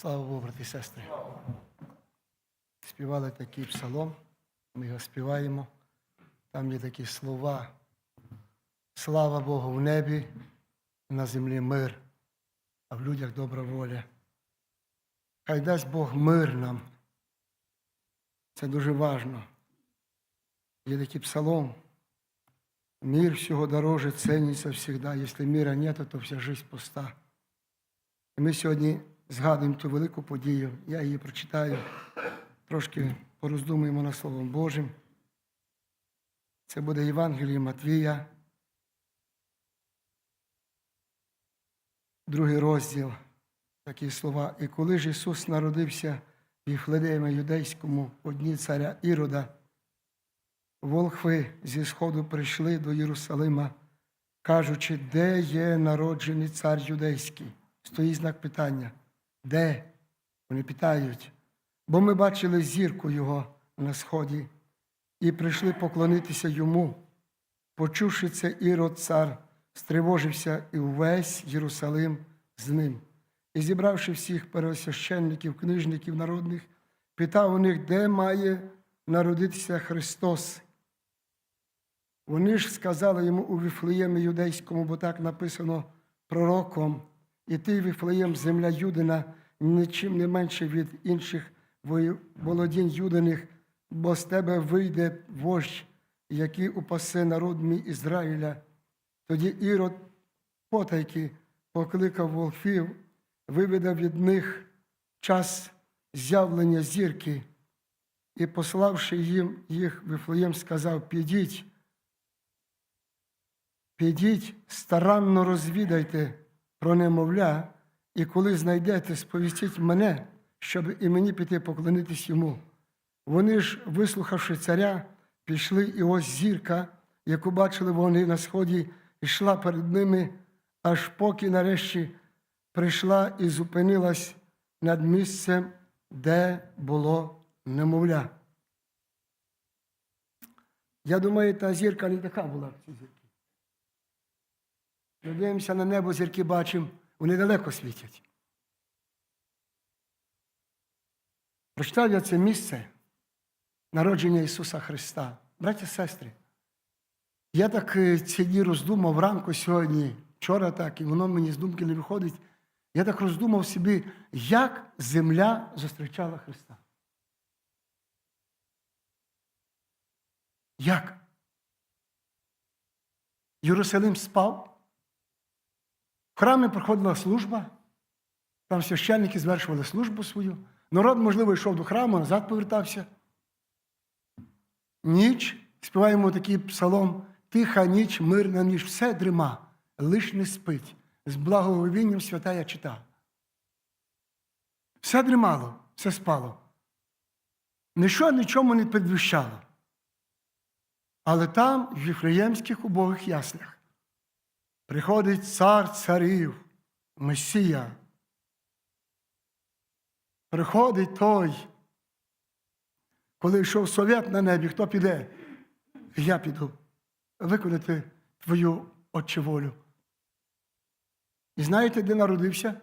Слава Богу, брати і сестри. Співали такий псалом, ми його співаємо. Там є такі слова. Слава Богу в небі, на землі мир, а в людях добра воля. Хай дасть Бог мир нам. Це дуже важно. Є такий псалом. Мир всего дороже ценится всегда. Если мира нет, то вся жизнь пуста. І ми сьогодні згадуємо ту велику подію. Я її прочитаю, трошки пороздумуємо над Словом Божим. Це буде Євангеліє Матвія, другий розділ. Такі слова. І коли ж Ісус народився в Іфлеємі юдейському у дні царя Ірода, волхви зі сходу прийшли до Єрусалима, кажучи, де є народжений цар юдейський? Стоїть знак питання. Де? Вони питають. Бо ми бачили зірку його на сході і прийшли поклонитися йому. Почувши це, Ірод цар стривожився і увесь Єрусалим з ним. І зібравши всіх первосвященників, книжників народних, питав у них, де має народитися Христос. Вони ж сказали йому у Віфлеємі юдейському, бо так написано пророком, і ти, Віфлеєм, земля Юдина, нічим не менше від інших володінь Юдиних, бо з тебе вийде вождь, який упасе народ мій Ізраїля. Тоді Ірод потайки покликав волхвів, виведав від них час з'явлення зірки, і, пославши їм їх, Вифлеєм сказав: підіть, підіть, старанно розвідайте про немовля, і коли знайдете, сповістіть мене, щоб і мені піти поклонитись йому. Вони ж, вислухавши царя, пішли, і ось зірка, яку бачили вони на сході, йшла перед ними, аж поки нарешті прийшла і зупинилась над місцем, де було немовля. Я думаю, та зірка не така була дивимося на небо, зірки бачимо, вони далеко світять. Прочитав я це місце народження Ісуса Христа. Браті і сестри, я так е, ці дні роздумав вранку сьогодні, вчора так, і воно мені з думки не виходить. Я так роздумав собі, як земля зустрічала Христа. Як? Єрусалим спав, в храмі проходила служба, там священники звершували службу свою. Народ, можливо, йшов до храму, назад повертався. Ніч, співаємо такий псалом, тиха ніч, мирна ніч, все дрима, лиш не спить. З благоговінням святая чита. Все дрімало, все спало. Ніщо нічому не підвищало. Але там, в Віфлеємських убогих яслях, приходить цар царів, Месія. Приходить той, коли йшов совет на небі, хто піде? Я піду виконати твою отче волю. І знаєте, де народився?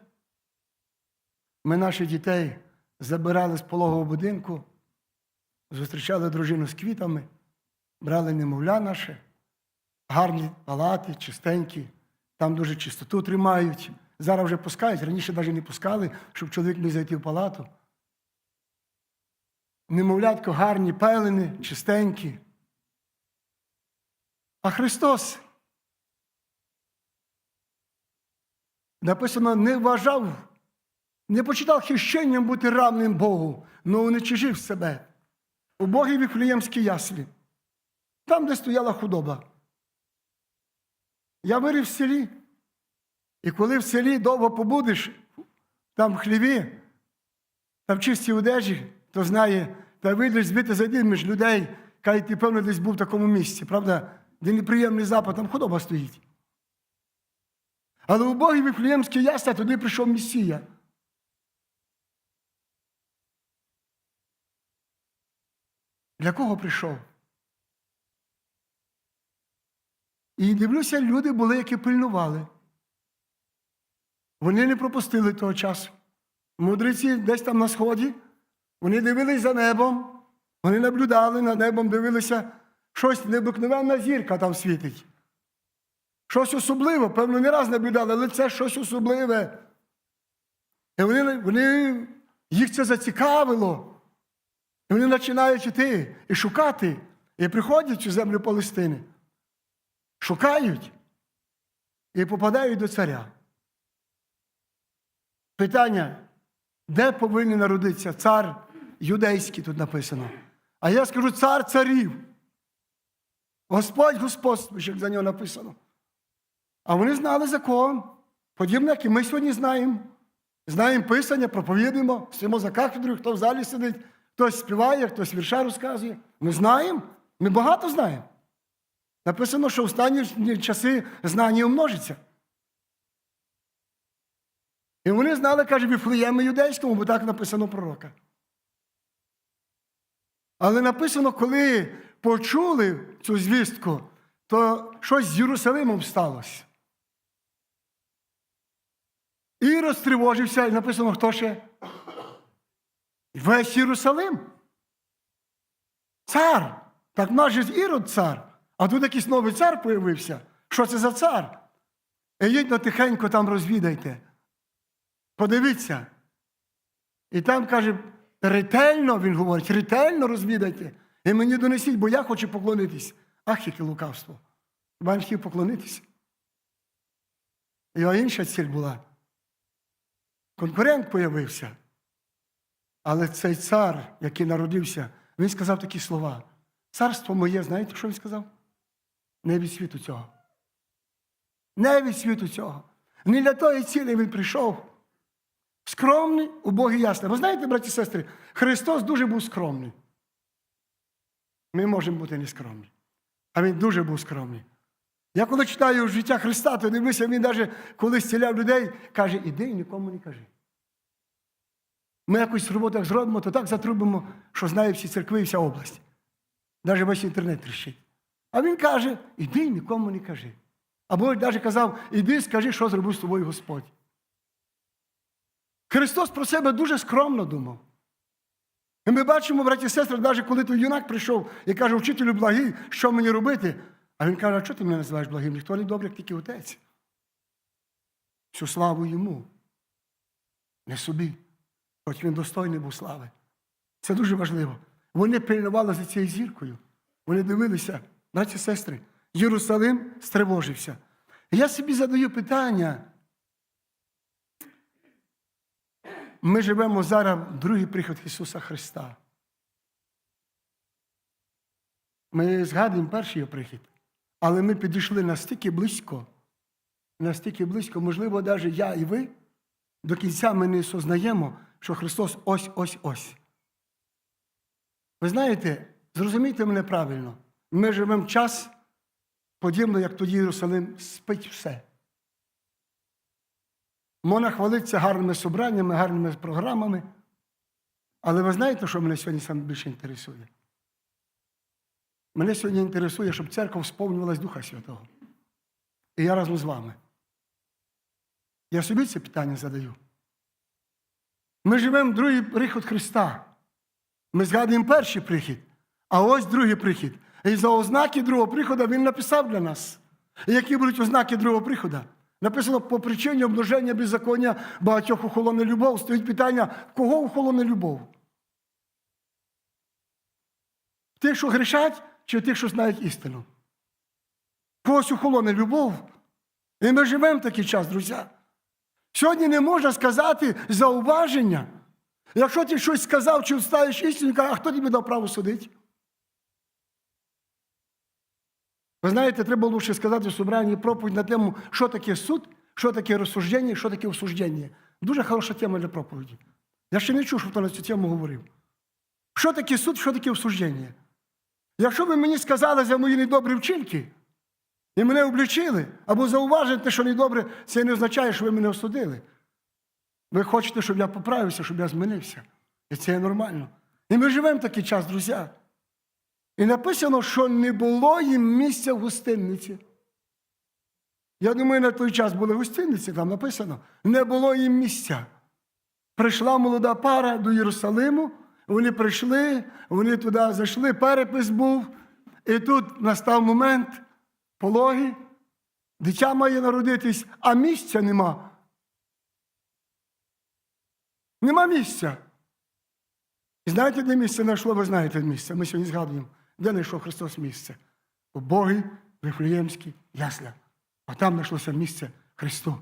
Ми наших дітей забирали з пологового будинку, зустрічали дружину з квітами, брали немовля наше, гарні палати, чистенькі, там дуже чистоту тримають. Зараз вже пускають, раніше навіть не пускали, щоб чоловік міг зайти в палату. Немовлятко гарні, пелени, чистенькі. А Христос написано, не вважав, не почитав хищенням бути равним Богу, але уничижив себе. У Богі Віфлеємській яслі, там, де стояла худоба. Я вирів в селі. І коли в селі довго побудеш, там в хліві, там в чистій одежі, то знає, та вийдеш звідти зайди між людей, каже, ти, певно, десь був в такому місці, правда, де неприємний запах, там худоба стоїть. Але у Богі Віфлеємській ясля туди прийшов Месія. Для кого прийшов? І дивлюся, люди були, які пильнували. Вони не пропустили того часу. Мудреці десь там на сході, вони дивились за небом, вони наблюдали над небом, дивилися, щось необикновенна зірка там світить. Щось особливе, певно, не раз наблюдали, але це щось особливе. І вони, вони, їх це зацікавило. І вони починають йти і шукати, і приходять у землю Палестини. Шукають і попадають до царя. Питання, де повинен народитися цар юдейський тут написано. А я скажу цар царів. Господь господствує, як за нього написано. А вони знали закон, подібно, як і ми сьогодні знаємо. Знаємо Писання, проповідуємо, стоїмо за кафедрою, хто в залі сидить, хтось співає, хтось вірша розказує. Ми знаємо, ми багато знаємо. Написано, що в останні часи знання умножиться. І вони знали, каже, Віфлеємі юдейському, бо так написано пророка. Але написано, коли почули цю звістку, то щось з Єрусалимом сталося. І розтривожився, і написано, хто ще? Весь Єрусалим. Цар. Так в нас же Ірод цар. А тут якийсь новий цар появився. Що це за цар? І їдь тихенько там розвідайте. Подивіться. І там каже, ретельно, він говорить, ретельно розвідайте. І мені донесіть, бо я хочу поклонитись. Ах, яке лукавство. Він хотів поклонитись? Його інша ціль була. Конкурент появився. Але цей цар, який народився, він сказав такі слова. Царство моє, знаєте, що він сказав? Не від світу цього. Не від світу цього. Не для тої цілі він прийшов. Скромний, убогий ясний. Ви знаєте, браті і сестри, Христос дуже був скромний. Ми можемо бути нескромні. А він дуже був скромний. Я коли читаю життя Христа, то дивлюся, він навіть коли зціляв людей, каже, іди і нікому не кажи. Ми якось в роботах зробимо, то так затрубимо, що знає всі церкви і вся область. Навіть весь інтернет тріщить. А він каже, іди нікому не кажи. Або навіть казав, іди, скажи, що зробив з тобою Господь. Христос про себе дуже скромно думав. І ми бачимо, браті і сестри, навіть коли той юнак прийшов і каже, вчителю благий, що мені робити? А він каже, а чого ти мене називаєш благим? Ніхто не добрий, як тільки отець. Всю славу йому, не собі, хоч він достойний був слави. Це дуже важливо. Вони пильнували за цією зіркою. Вони дивилися, браті сестри, Єрусалим стривожився. Я собі задаю питання. Ми живемо зараз другий приход Ісуса Христа. Ми згадуємо перший його прихід, але ми підійшли настільки близько, настільки близько, можливо, навіть я і ви, до кінця ми не сознаємо, що Христос ось ось ось. Ви знаєте, зрозумійте мене правильно, ми живемо час, подібно, як тоді Єрусалим спить все. Можна хвалитися гарними собраннями, гарними програмами. Але ви знаєте, що мене сьогодні саме більше інтересує? Мене сьогодні інтересує, щоб церква сповнювалась Духа Святого. І я разом з вами. Я собі це питання задаю. Ми живемо другий приход Христа. Ми згадуємо перший прихід, а ось другий прихід. І за ознаки другого приходу Він написав для нас. І які будуть ознаки другого приходу? Написано, по причині обмноження беззаконня багатьох ухолоне любов. Стоїть питання, кого ухолоне любов? Тих, що грішать, чи тих, що знають істину? Когось ухолоне любов. І ми живемо в такий час, друзі. Сьогодні не можна сказати зауваження. Якщо ти щось сказав, чи вставиш істину, каже, а хто тобі дав право судити? Ви знаєте, треба ще сказати в собранні проповідь на тему, що таке суд, що таке розсуждення, що таке осуждення. Дуже хороша тема для проповіді. Я ще не чув, що хто на цю тему говорив. Що таке суд, що таке осуждення? Якщо ви мені сказали за мої недобрі вчинки, і мене облічили, або зауважите, що недобре, це не означає, що ви мене осудили. Ви хочете, щоб я поправився, щоб я змінився. І це є нормально. І ми живемо такий час, друзі. І написано, що не було їм місця в гостинниці. Я думаю, на той час були гостинниці, там написано, не було їм місця. прийшла молода пара до Єрусалиму, вони прийшли, вони туди зайшли, перепис був, і тут настав момент пологи, дитя має народитись, а місця нема. Нема місця. І знаєте, де місце знайшло? Ви знаєте місце. Ми сьогодні згадуємо, де знайшов Христос місце. У Богі Вифлеємській ясля. А там знайшлося місце Христу.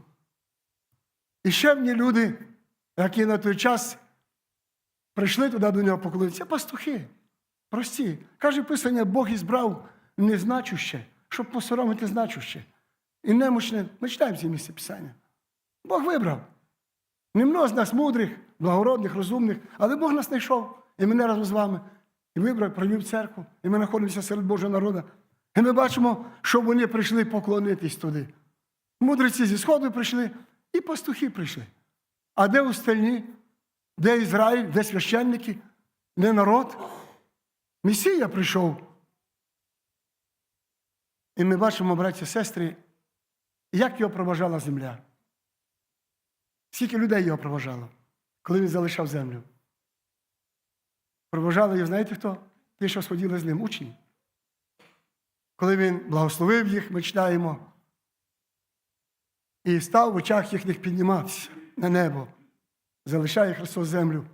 І ще одні люди, які на той час прийшли туди до нього поклонитися, пастухи. Прості. Каже Писання, Бог ізбрав незначуще, щоб посоромити значуще. І немощне, ми читаємо ці місце Писання. Бог вибрав. Немного з нас мудрих, благородних, розумних, але Бог нас знайшов. І мене разом з вами. І вибрав, провів церкву, і ми знаходимося серед Божого народу. І ми бачимо, що вони прийшли поклонитись туди. Мудреці зі Сходу прийшли, і пастухи прийшли. А де остальні? Де Ізраїль, де священники, де народ? Месія прийшов. І ми бачимо, браті і сестри, як його проважала земля. Скільки людей його проважало, коли він залишав землю. Проважали його, знаєте хто? Ті, що сходили з ним, учні. Коли він благословив їх, ми читаємо, і став в очах їхніх підніматися на небо, залишає Христос землю.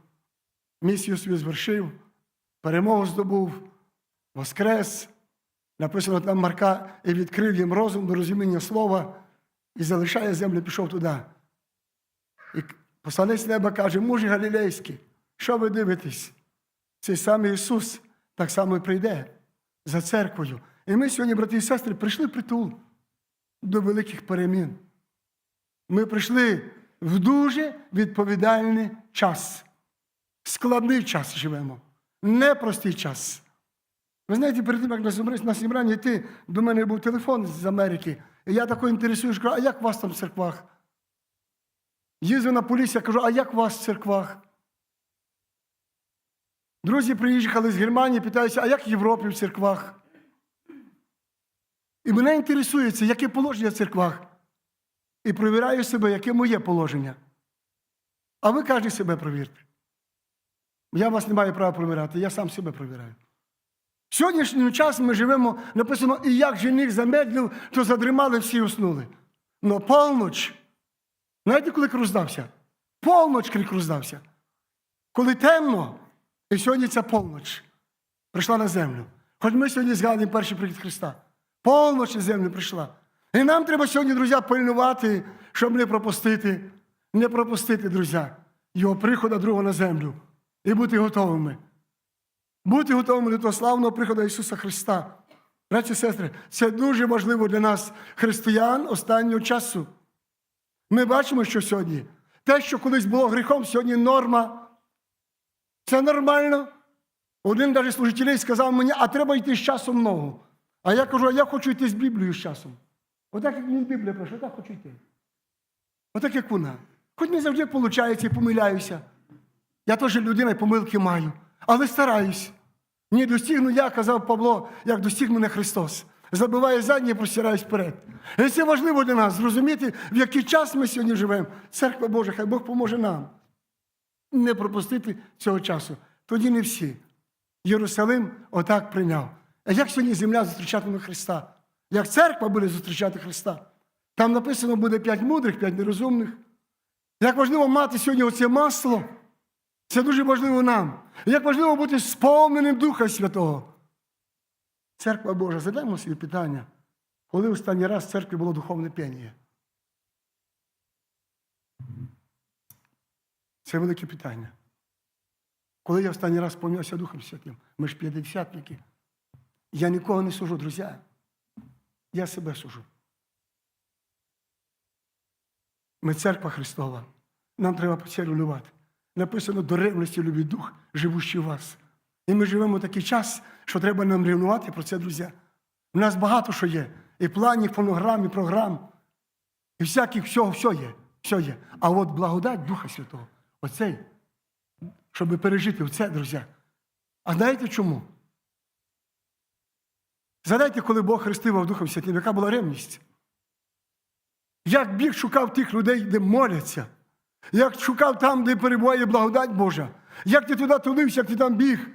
Місію свою звершив, перемогу здобув, воскрес. Написано там Марка і відкрив їм розум до розуміння слова, і залишає землю, пішов туди. І посланець неба каже, мужі галілейські, що ви дивитесь? Цей самий Ісус так само і прийде за церквою. І ми сьогодні, брати і сестри, прийшли притул до великих перемін. Ми прийшли в дуже відповідальний час. Складний час живемо, непростий час. Ви знаєте, перед тим, як на зібрання- йти, до мене був телефон з Америки. І я тако інтересуюсь, кажу, а як у вас там в церквах? Їздив на поліцію, кажу, а як у вас в церквах? Друзі приїхали з Германії, питаються, а як в Європі в церквах? І мене інтересується, яке положення в церквах. І провіряю себе, яке моє положення. А ви кожен себе провірте. Я вас не маю права провіряти, я сам себе провіряю. В сьогоднішній час ми живемо, написано, і як жених замедлив, то задрімали, всі уснули. Но полноч, знаєте, коли крик роздався? Полноч крик роздався. Коли темно, і сьогодні ця полноч прийшла на землю. Хоч ми сьогодні згадуємо перший прихід Христа. Полноч на землю прийшла. І нам треба сьогодні, друзі, пильнувати, щоб не пропустити, не пропустити, друзі, його приходу другого на землю і бути готовими. Бути готовими до того славного приходу Ісуса Христа. Браті і сестри, це дуже важливо для нас, християн останнього часу. Ми бачимо, що сьогодні те, що колись було гріхом, сьогодні норма. Це нормально. Один навіть служителей сказав мені, а треба йти з часом ногу. А я кажу, а я хочу йти з Біблією з часом. Отак, як мені Біблія пройшла, так хочу йти. Отак, як вона. Хоч не завжди виходить і помиляюся. Я теж людина і помилки маю, але стараюсь. Ні, достигну я, казав Павло, як достиг мене Христос. Забиваю заднє і простираюсь вперед. І це важливо для нас зрозуміти, в який час ми сьогодні живемо. Церква Божа, хай Бог поможе нам. Не пропустити цього часу. Тоді не всі. Єрусалим отак прийняв. А як сьогодні земля зустрічатиме Христа? Як церква буде зустрічати Христа? Там написано буде п'ять мудрих, п'ять нерозумних. Як важливо мати сьогодні оце масло, це дуже важливо нам. Як важливо бути сповненим Духа Святого. Церква Божа, задаємо собі питання, коли останній раз в церкві було духовне п'яння? Це велике питання. Коли я останній раз сповнявся Духом Святим, ми ж п'ятдесятники. Я нікого не сужу, друзі. Я себе сужу. Ми церква Христова. Нам треба це рулювати. Написано до ревності любить дух, живущий у вас. І ми живемо такий час, що треба нам рівнувати про це, друзі. У нас багато що є. І планів, фонограм, і програм, і всяких всього, все є. Все є. А от благодать Духа Святого, оцей, щоб пережити це, друзі. А знаєте чому? Згадайте, коли Бог хрестивав Духом Святим, яка була ревність? Як біг шукав тих людей, де моляться, як шукав там, де перебуває благодать Божа, як ти туди тулився, як ти там біг,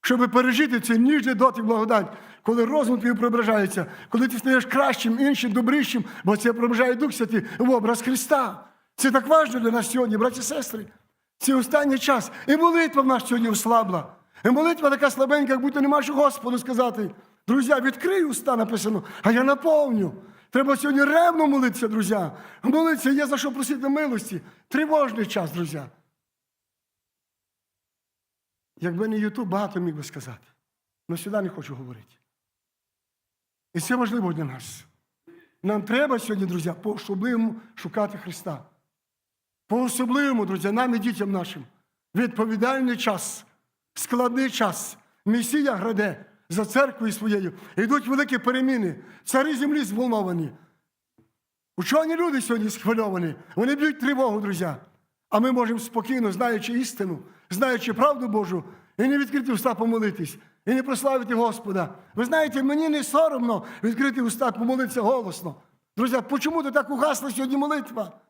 щоб пережити цей ніжний дотик благодать, коли розум твій преображається, коли ти стаєш кращим, іншим, добрішим, бо це преображає Дух Святий в образ Христа. Це так важливо для нас сьогодні, браті і сестри. Це останній час. І молитва в нас сьогодні ослабла. І молитва така слабенька, як будто нема що Господу сказати. Друзі, відкрий уста написано, а я наповню. Треба сьогодні ревно молитися, друзі. Молитися є за що просити милості. Тривожний час, друзі. Якби не Ютуб, багато міг би сказати. Але сюди не хочу говорити. І це важливо для нас. Нам треба сьогодні, друзі, по-особливому шукати Христа. По-особливому, друзі, нам і дітям нашим. Відповідальний час, складний час. Месія граде за церквою своєю. Йдуть великі переміни. Царі землі зволновані. Учені люди сьогодні схвильовані. Вони б'ють тривогу, друзі. А ми можемо спокійно, знаючи істину, знаючи правду Божу, і не відкрити уста помолитись, і не прославити Господа. Ви знаєте, мені не соромно відкрити уста, помолитися голосно. Друзі, чому то так угасла сьогодні молитва?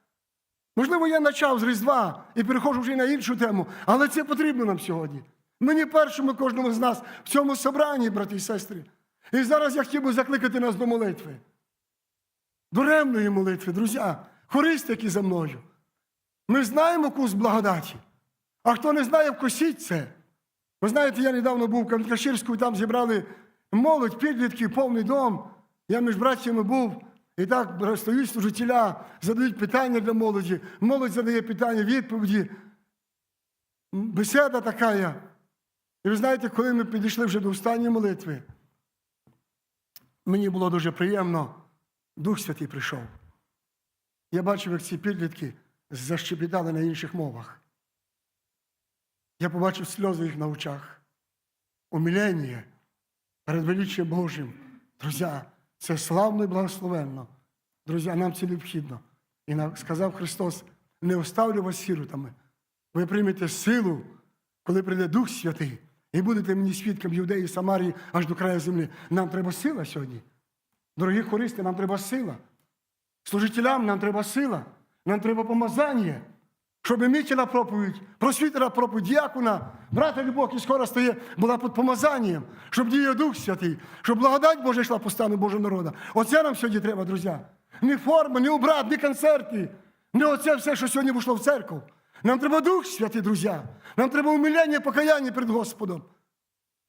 Можливо, я почав з Різдва і переходжу вже на іншу тему, але це потрібно нам сьогодні. Мені першому кожному з нас в цьому собранні, брати і сестри. І зараз я хотів би закликати нас до молитви. До ревної молитви, друзі, хористи, які за мною. Ми знаємо курс благодаті. А хто не знає, вкусіть це. Ви знаєте, я недавно був в Кам'янка-Щирську, там зібрали молодь, підлітків, повний дом. Я між братцями був. І так стоють служителя, задають питання для молоді. Молодь задає питання, відповіді. Бесіда така. І ви знаєте, коли ми підійшли вже до останньої молитви, мені було дуже приємно, Дух Святий прийшов. Я бачив, як ці підлітки защепітали на інших мовах. Я побачив сльози їх на очах. Умилення перед величчям Божим. Друзі, це славно і благословенно. Друзі, нам це необхідно. І нам сказав Христос: не оставлю вас сіротами. Ви приймете силу, коли прийде Дух Святий, і будете мені свідком Юдеї, Самарії аж до краю землі. Нам треба сила сьогодні. Дорогі хористи, нам треба сила. Служителям нам треба сила, нам треба помазання, щоб мітіла проповідь, просвітера проповідь, діякона, брата любов, який скоро стає, була під помазанням, щоб діяв Дух Святий, щоб благодать Божа йшла по стану Божого народу. Оце нам сьогодні треба, друзі. Не форма, не обрат, не концерти, не оце все, що сьогодні вийшло в церкву. Нам треба Дух Святий, друзі. Нам треба умиляння, покаяння перед Господом.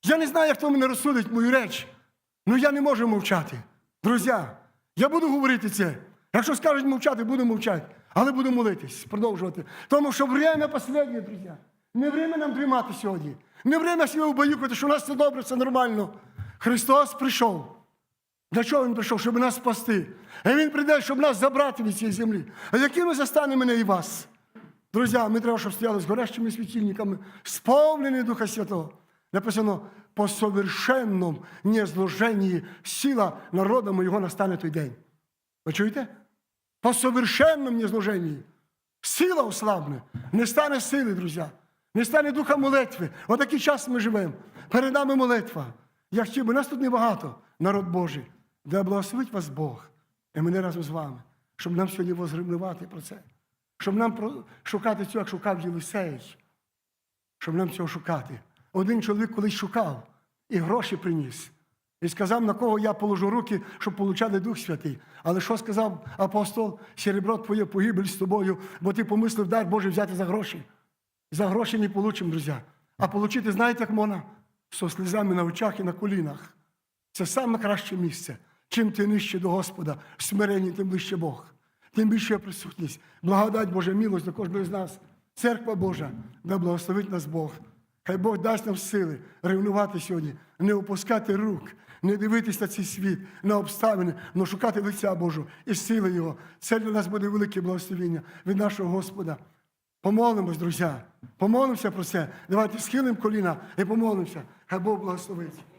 Я не знаю, хто мене розсудить мою реч, але я не можу мовчати. Друзі, я буду говорити це. Якщо скажуть мовчати, буду мовчати. Але буду молитись, продовжувати. Тому що время останнє, друзі. Не время нам дрімати сьогодні. Не время себе убаюкати, що у нас все добре, все нормально. Христос прийшов. Для чого Він прийшов? Щоб нас спасти. А Він прийде, щоб нас забрати від цієї землі. А якими застане мене і вас? Друзі, ми треба, щоб стояли з горящими світильниками, сповнені Духа Святого. Написано, по совершенному незложенні сила народа моєго настане той день. Ви чуєте? По совершенному незложенні. Сила ослабне. Не стане сили, друзі. Не стане духа молитви. Отакий час ми живемо. Перед нами молитва. Я хотів би, нас тут небагато, народ Божий. Да благословить вас Бог. І мене разом з вами. Щоб нам сьогодні возгримливати про це. Щоб нам шукати цього, як шукав Єлисей. Щоб нам цього шукати. Один чоловік колись шукав і гроші приніс. І сказав, на кого я положу руки, щоб получати Дух Святий. Але що сказав апостол? Серебро твоє погибель з тобою, бо ти помислив дар Божий взяти за гроші. За гроші не получимо, друзі. А получити, знаєте, як можна? Со слізами на очах і на колінах. Це саме краще місце. Чим ти нижче до Господа, в смиренні, тим ближче Бог. Тим більше присутність. Благодать Божа, милость до кожного з нас. Церква Божа, да благословить нас Бог. Хай Бог дасть нам сили ревнувати сьогодні, не опускати рук, не дивитися на цей світ, на обставини, але шукати лиця Божого і сили Його. Це для нас буде велике благословення від нашого Господа. Помолимось, друзі. Помолимося про це. Давайте схилимо коліна і помолимося. Хай Бог благословить.